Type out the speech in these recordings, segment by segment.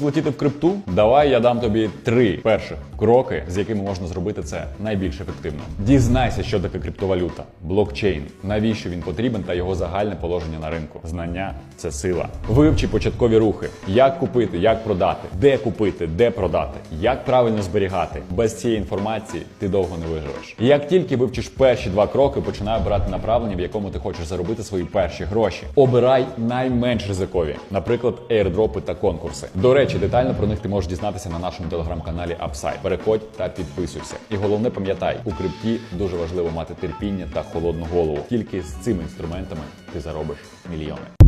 Хочеш влетіти в крипту? Давай я дам тобі три перших кроки, з якими можна зробити це найбільш ефективно. Дізнайся, що таке криптовалюта, блокчейн, навіщо він потрібен та його загальне положення на ринку. Знання це сила. Вивчи початкові рухи, як купити, як продати, де купити, де продати, як правильно зберігати. Без цієї інформації ти довго не виживеш. Як тільки вивчиш перші два кроки, починай обирати направлення, в якому ти хочеш заробити свої перші гроші. Обирай найменш ризикові, наприклад, airdropи та конкурси. До речі, детально про них ти можеш дізнатися на нашому телеграм-каналі Upside. Переходь та підписуйся. І головне пам'ятай, у крипті дуже важливо мати терпіння та холодну голову. Тільки з цими інструментами ти заробиш мільйони.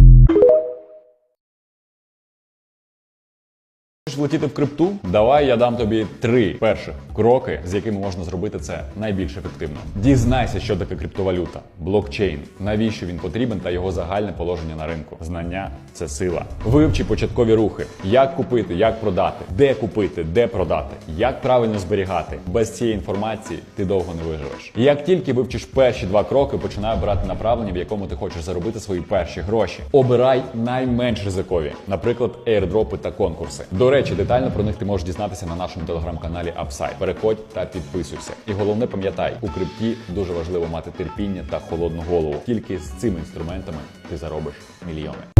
Хочеш влетіти в крипту? Давай я дам тобі три перших кроки, з якими можна зробити це найбільш ефективно. Дізнайся, що таке криптовалюта, блокчейн, навіщо він потрібен та його загальне положення на ринку. Знання це сила. Вивчи початкові рухи, як купити, як продати, де купити, де продати, як правильно зберігати. Без цієї інформації ти довго не виживеш. Як тільки вивчиш перші два кроки, починай обирати направлення, в якому ти хочеш заробити свої перші гроші. Обирай найменш ризикові, наприклад, airdropи та конкурси. До речі, детально про них ти можеш дізнатися на нашому телеграм-каналі Upside. Переходь та підписуйся. І головне пам'ятай, у крипті дуже важливо мати терпіння та холодну голову. Тільки з цими інструментами ти заробиш мільйони.